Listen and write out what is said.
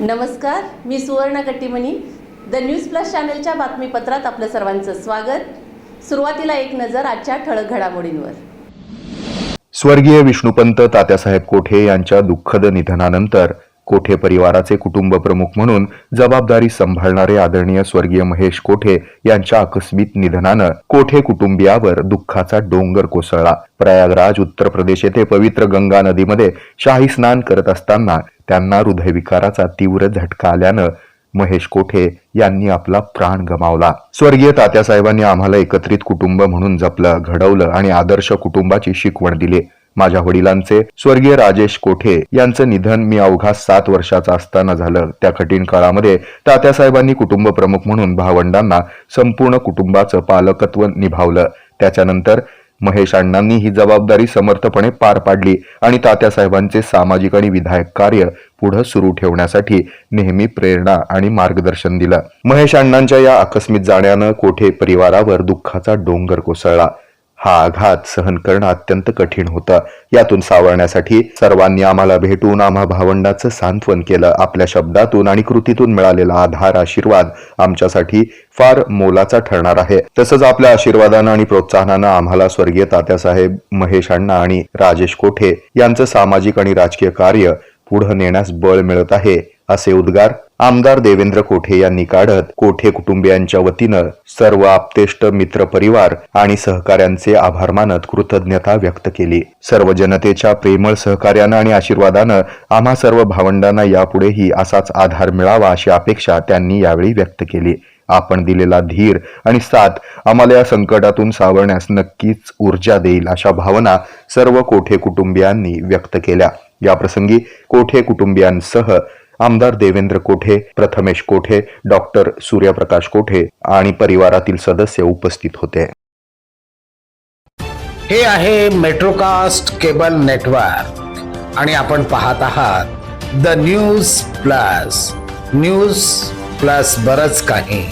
नमस्कार मी सुवर्ण Kattimani. The news plus चॅनलच्या बातमीपत्रात आपलं सर्वांचं स्वागत. सुरुवातीला एक नजर आजच्या ठळक घडामोडींवर. स्वर्गीय विष्णुपंत तात्यासाहेब कोठे यांच्या दुःखद निधनानंतर कोठे परिवाराचे कुटुंब प्रमुख म्हणून जबाबदारी सांभाळणारे आदरणीय स्वर्गीय महेश कोठे यांच्या आकस्मिक निधनानं कोठे कुटुंबियावर दुःखाचा डोंगर कोसळला. प्रयागराज उत्तर प्रदेश येथे पवित्र गंगा नदीमध्ये शाही स्नान करत असताना त्यांना हृदयविकाराचा तीव्र झटका आल्यानं महेश कोठे यांनी आपला प्राण गमावला. स्वर्गीय तात्यासाहेबांनी आम्हाला एकत्रित कुटुंब म्हणून जपलं घडवलं आणि आदर्श कुटुंबाची शिकवण दिली. माझ्या वडिलांचे. स्वर्गीय राजेश कोठे यांचं निधन मी अवघा सात वर्षाचा असताना झालं. त्या कठीण काळामध्ये तात्यासाहेबांनी कुटुंब प्रमुख म्हणून भावंडांना संपूर्ण कुटुंबाचं पालकत्व निभावलं. त्याच्यानंतर महेश अण्णांनी ही जबाबदारी समर्थपणे पार पाडली आणि तात्यासाहेबांचे सामाजिक आणि विधायक कार्य पुढे सुरू ठेवण्यासाठी नेहमी प्रेरणा आणि मार्गदर्शन दिलं. महेश अण्णांच्या या आकस्मिक जाण्यानं कोठे परिवारावर दुःखाचा डोंगर कोसळला. हा आघात सहन करणं अत्यंत कठीण होतं. यातून सावरण्यासाठी सर्वांनी आम्हाला भेटून आम्हा भावंडाचं सांत्वन केलं. आपल्या शब्दातून आणि कृतीतून मिळालेला आधार आशीर्वाद आमच्यासाठी फार मोलाचा ठरणार आहे. तसंच आपल्या आशीर्वादानं आणि प्रोत्साहनानं आम्हाला स्वर्गीय तात्यासाहेब महेश अण्णा आणि राजेश कोठे यांचं सामाजिक आणि राजकीय कार्य पुढे नेण्यास बळ मिळत आहे. असे उद्गार आमदार देवेंद्र कोठे यांनी काढत कोठे कुटुंबियांच्या वतीनं सर्व आप्तेष्ट मित्र परिवार आणि सहकाऱ्यांचे आभार मानत कृतज्ञता व्यक्त केली. सर्व जनतेच्या प्रेमळ सहकार्यानं आणि आशीर्वादानं आम्हा सर्व भावंडांना यापुढेही असाच आधार मिळावा अशी अपेक्षा त्यांनी यावेळी व्यक्त केली. आपण दिलेला धीर आणि साथ आम्हाला या संकटातून सावरण्यास नक्कीच ऊर्जा देईल अशा भावना सर्व कोठे कुटुंबियांनी व्यक्त केल्या. याप्रसंगी कोठे कुटुंबियांसह आमदार देवेंद्र कोठे प्रथमेश कोठे डॉक्टर सूर्यप्रकाश कोठे आणि परिवारातील सदस्य उपस्थित होते. हे आहे मेट्रोकास्ट केबल नेटवर्क आणि आपण पाहत आहात the news plus. News plus बरच काही.